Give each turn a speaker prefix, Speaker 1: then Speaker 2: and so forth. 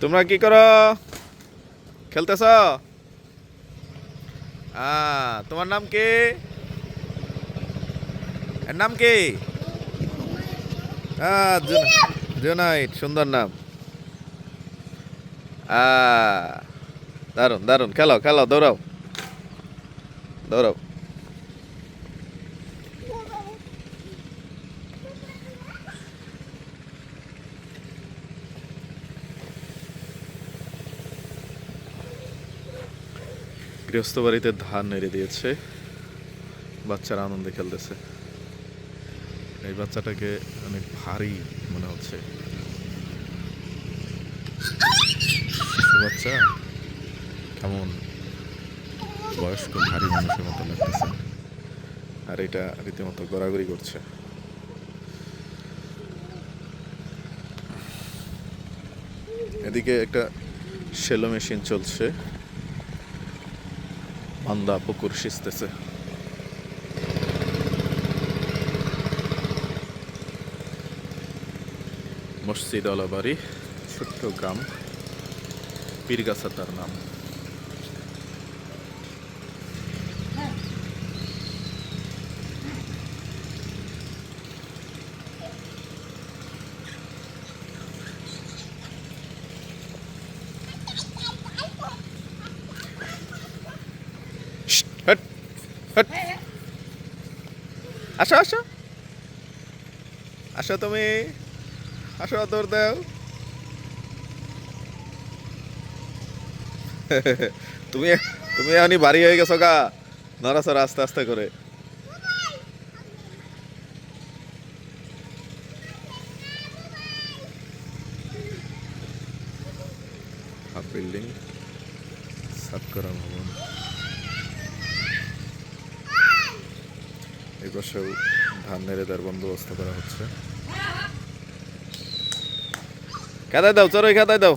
Speaker 1: তোমরা কি করো? খেলতেছ? তোমার নাম কি? এর নাম কি? আহ, জুন- সুন্দর নাম। দারুণ দারুণ খেলো খেলো দৌড়াও। দৌড়াও। গৃহস্থ বাড়িতে ধান নেড়ে দিয়েছে। বাচ্চারা আনন্দে খেলতেছে। এই বাচ্চাটাকে অনেক ভারী মনে হচ্ছে। বাচ্চা? কেমন? বয়স্ক, ভারী মানুষের মতো লাগতেছে। আর এটা রীতিমতো গড়াগড়ি করছে। এদিকে একটা সেলো মেশিন চলছে। মান্দা পুকুর সিজতেছে মসজিদ বাড়ি ছোট্ট গ্রাম পীরগাছা তার নাম আসো আসো। আসো তুমি। আসো দৌড় দাও। তুমি তুমি এখনই বাড়ি হয়ে গেছো গা। নড়াচড়া আস্তে আস্তে করে। বিল্ডিং সাত করা ভবন। পাশেও ধান নেড়ে দেওয়ার বন্দোবস্ত করা হচ্ছে। খাতায় দাও চরই খাতায় দাও।